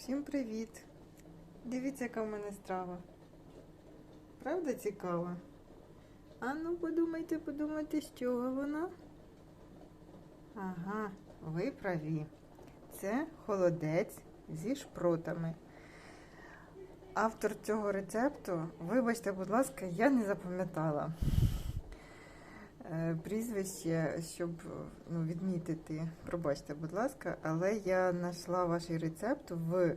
Всім привіт! Дивіться, яка в мене страва. Правда цікава? А ну подумайте, подумайте, з чого вона? Ага, ви праві. Це холодець зі шпротами. Автор цього рецепту, вибачте, будь ласка, я не запам'ятала прізвище, щоб ну, відмітити. Пробачте, будь ласка, але я знайшла ваш рецепт в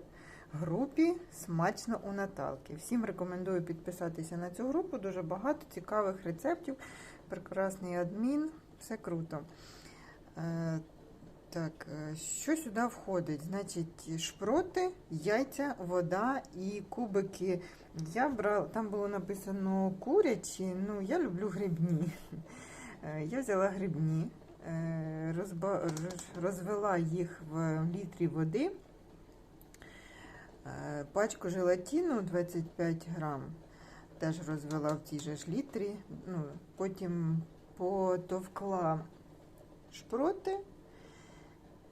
групі Смачно у Наталки. Всім рекомендую підписатися на цю групу. Дуже багато цікавих рецептів. Прекрасний адмін, все круто. Е, так, е, що сюди входить? Значить, шпроти, яйця, вода і кубики. Я брала, там було написано курячі, ну я люблю грибні. Е, Я взяла грибні, е, розвела їх в літрі води, е, пачку желатину 25 грам. Теж розвела в цій же ж літрі. Ну, потім потовкла шпроти,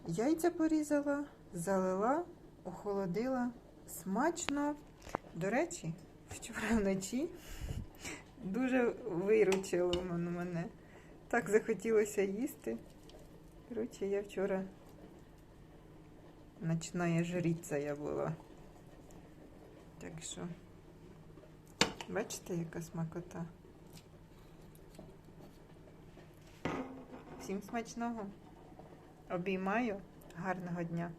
яйця порізала, залила, охолодила. Смачно. До речі, вчора вночі дуже виручило мене. Так захотілося їсти. Коротше, я вчора ночная жриця я була. Так що, бачите, яка смакота. Всім смачного. Обіймаю. Гарного дня.